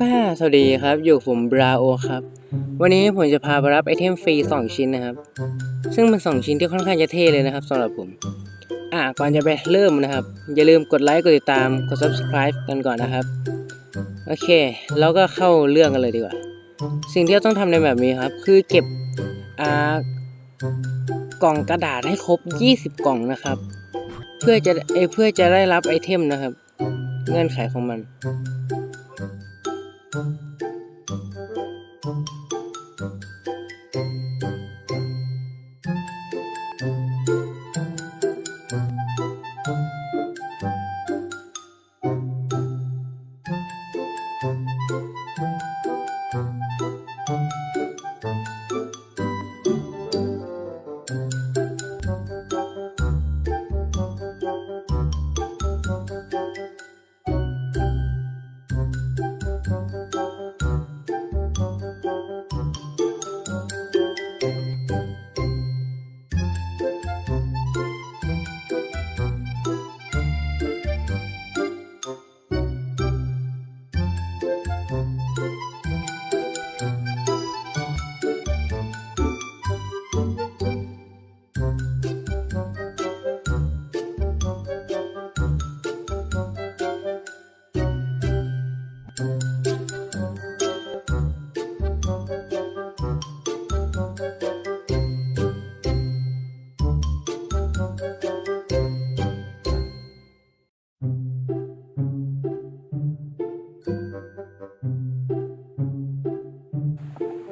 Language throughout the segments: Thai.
ก็สวัสดีครับ อยู่ผมบราโอครับ วันนี้ผมจะพาไปรับไอเทมฟรี 2 ชิ้นนะครับ ซึ่งเป็น 2 ชิ้นที่ค่อนข้างจะเท่เลยนะครับสำหรับผม อะก่อนจะไปเริ่มนะครับ อย่าลืมกดไลค์กดติดตามกด subscribe กันก่อนนะครับ โอเค แล้วก็เข้าเรื่องกันเลยดีกว่า สิ่งที่เราต้องทำในแบบนี้ครับ คือเก็บอ่ากล่องกระดาษให้ครบ 20 กล่องนะครับ เพื่อจะเอเพื่อจะได้รับไอเทมนะครับ เงื่อนไขของมัน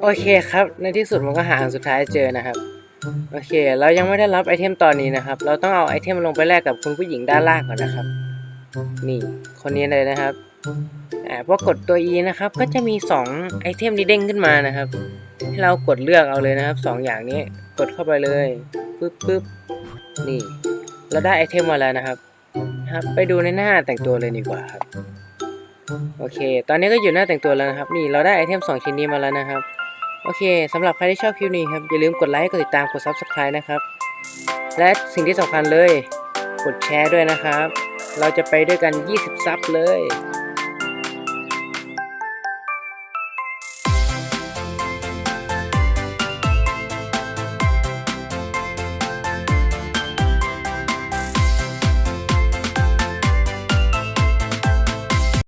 โอเคครับ ในที่สุดผมก็หาอันสุดท้ายเจอนะครับ โอเค เรายังไม่ได้รับไอเทมตอนนี้นะครับ เราต้องเอาไอเทมลงไปแลกกับคุณผู้หญิงด้านล่างก่อนนะครับ นี่ คนนี้เลยนะครับอ่าพอกดตัว E นะครับ ก็จะมี 2 ไอเทมนี้เด้งขึ้นมานะครับ ให้เรากดเลือกเอาเลยนะครับสองอย่างนี้ กดเข้าไปเลยปึ๊บปึ๊บนี่ เราได้ไอเทมมาแล้วนะครับ ครับ ไปดูในหน้าแต่งตัวเลยดีกว่าครับ โอเค ตอนนี้ก็อยู่หน้าแต่งตัวแล้วนะครับ นี่ เราได้ไอเทม 2 ชิ้นนี้มาแล้วนะครับ โอเคสำหรับใครที่ชอบคลิปนี้ครับ อย่าลืมกดไลค์กดติดตามกด Subscribe นะครับ และสิ่งที่สำคัญเลย กดแชร์ด้วยนะครับ เราจะไปด้วยกัน 20 ซับเลย